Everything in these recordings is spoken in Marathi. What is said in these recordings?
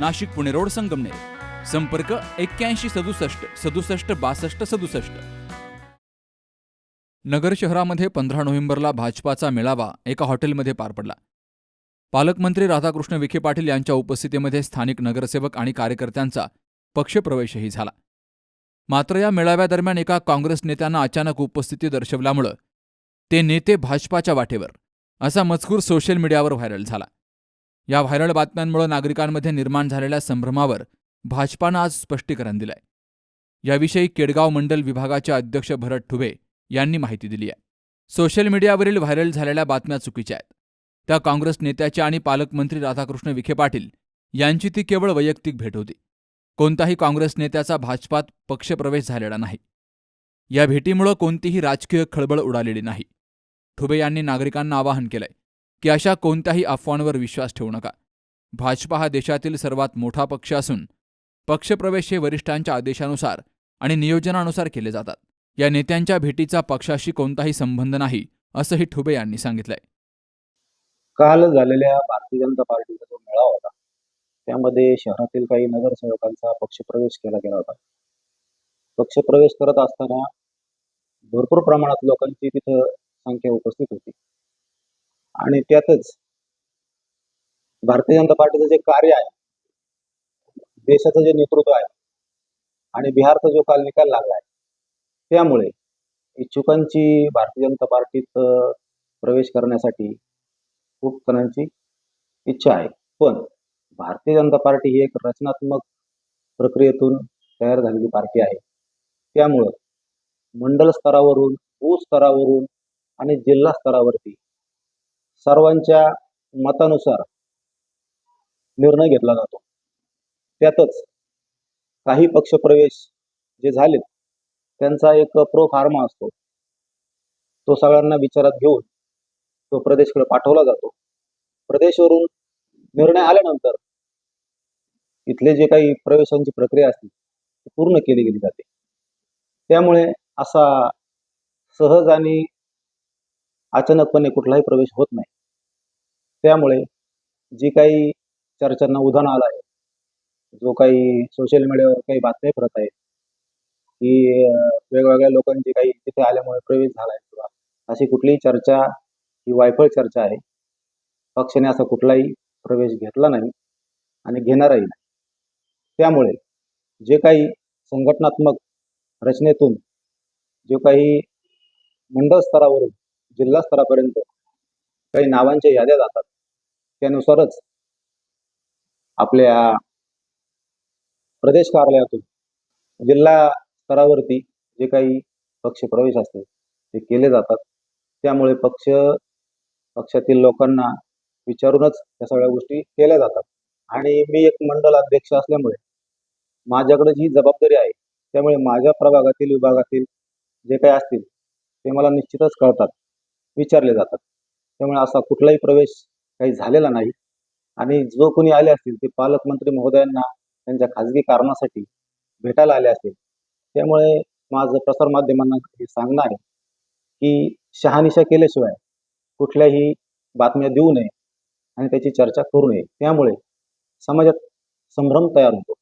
Nashik Pune road Sangamner. संपर्क एक्क्याऐंशी सदुसष्ट सदुसष्ट बासष्ट सदुसष्ट. नगर शहरामध्ये पंधरा नोव्हेंबरला भाजपाचा मेळावा एका हॉटेलमध्ये पार पडला. पालकमंत्री राधाकृष्ण विखे पाटील यांच्या उपस्थितीमध्ये स्थानिक नगरसेवक आणि कार्यकर्त्यांचा पक्षप्रवेशही झाला. मात्र या मेळाव्यादरम्यान एका काँग्रेस नेत्यांना अचानक उपस्थिती दर्शवल्यामुळं ते नेते भाजपाच्या वाटेवर असा मजकूर सोशल मीडियावर व्हायरल झाला. या व्हायरल बातम्यांमुळे नागरिकांमध्ये निर्माण झालेल्या संभ्रमावर भाजपानं आज स्पष्टीकरण दिलंय. याविषयी केडगाव मंडल विभागाचे अध्यक्ष भरत ठुबे यांनी माहिती दिली आहे. सोशल मीडियावरील व्हायरल झालेल्या बातम्या चुकीच्या आहेत. त्या काँग्रेस नेत्याच्या आणि पालकमंत्री राधाकृष्ण विखे पाटील यांची ती केवळ वैयक्तिक भेट होती. कोणताही काँग्रेस नेत्याचा भाजपात पक्षप्रवेश झालेला नाही. या भेटीमुळं कोणतीही राजकीय खळबळ उडालेली नाही. ठुबे यांनी नागरिकांना आवाहन केलंय. की अशा कोणत्याही अफवांवर विश्वास ठेवू नका. भाजपा हा देशातील सर्वात मोठा पक्ष असून पक्षप्रवेश हे वरिष्ठांच्या आदेशानुसार आणि नियोजनानुसार केले जातात. या नेत्यांच्या भेटीचा पक्षाशी कोणताही संबंध नाही असंही ठुबे यांनी सांगितलंय. काल झालेल्या भारतीय जनता पार्टीचा जो मेळावा होता त्यामध्ये शहरातील काही नगरसेवकांचा पक्षप्रवेश केला गेला होता. पक्षप्रवेश करत असताना भरपूर प्रमाणात लोकांची तिथं संख्या उपस्थित होती. आणि त्यातच भारतीय जनता पार्टीचं जे कार्य आहे देशाचं जे नेतृत्व आहे आणि बिहारचा जो काल निकाल लागला आहे त्यामुळे इच्छुकांची भारतीय जनता पार्टीत प्रवेश करण्यासाठी खूप जणांची इच्छा आहे. पण भारतीय जनता पार्टी ही एक रचनात्मक प्रक्रियेतून तयार झालेली पार्टी आहे. त्यामुळं मंडल स्तरावरून बूथ स्तरावरून आणि जिल्हा स्तरावरती सर्वांच्या मतानुसार निर्णय घेतला जातो. त्यातच काही पक्षप्रवेश जे झालेत त्यांचा एक प्रो फार्मा असतो. तो सगळ्यांना विचारात घेऊन तो प्रदेशकडे पाठवला जातो. प्रदेशवरून निर्णय आल्यानंतर इथले जे काही प्रवेशांची प्रक्रिया असते ती पूर्ण केली गेली जाते. त्यामुळे असा सहज आणि अचानकपणे कुठलाही प्रवेश होत नाही. त्यामुळे जी काही चर्चांना उधाण आलं आहे जो काही सोशल मीडियावर काही बातम्या फिरत आहेत की वेगवेगळ्या लोकांची काही तिथे आल्यामुळे प्रवेश झाला आहे किंवा अशी कुठलीही चर्चा ही वायफळ चर्चा आहे पक्षाने असा कुठलाही प्रवेश घेतला नाही आणि घेणारही नाही. त्यामुळे जे काही संघटनात्मक रचनेतून जो काही मंडळ स्तरावरून जिल्हा स्तरापर्यंत काही नावांच्या याद्या जातात. त्यानुसारच आपल्या प्रदेश कार्यालयातून जिल्हा स्तरावरती जे काही पक्ष प्रवेश असते ते केले जातात. त्यामुळे पक्ष पक्षातील लोकांना विचारूनच या सगळ्या गोष्टी केल्या जातात. आणि मी एक मंडल अध्यक्ष असल्यामुळे माझ्याकडे जी जबाबदारी आहे त्यामुळे माझ्या प्रभागातील विभागातील जे काही असतील ते मला निश्चितच कळतात. विचारले जातात. त्यामुळे असा कुठलाही प्रवेश काही झालेला नाही. आणि जो कोणी आले असतील ते पालकमंत्री महोदयांना त्यांच्या खाजगी कारणासाठी भेटायला आले असतील. त्यामुळे माझं प्रसारमाध्यमांना हे सांगणं आहे की शहानिशा केल्याशिवाय कुठल्याही बातम्या देऊ नये आणि त्याची चर्चा करू नये. त्यामुळे समाजात संभ्रम तयार होतो.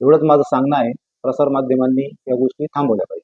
एवढंच माझं सांगणं आहे. प्रसारमाध्यमांनी या गोष्टी थांबवल्या पाहिजे.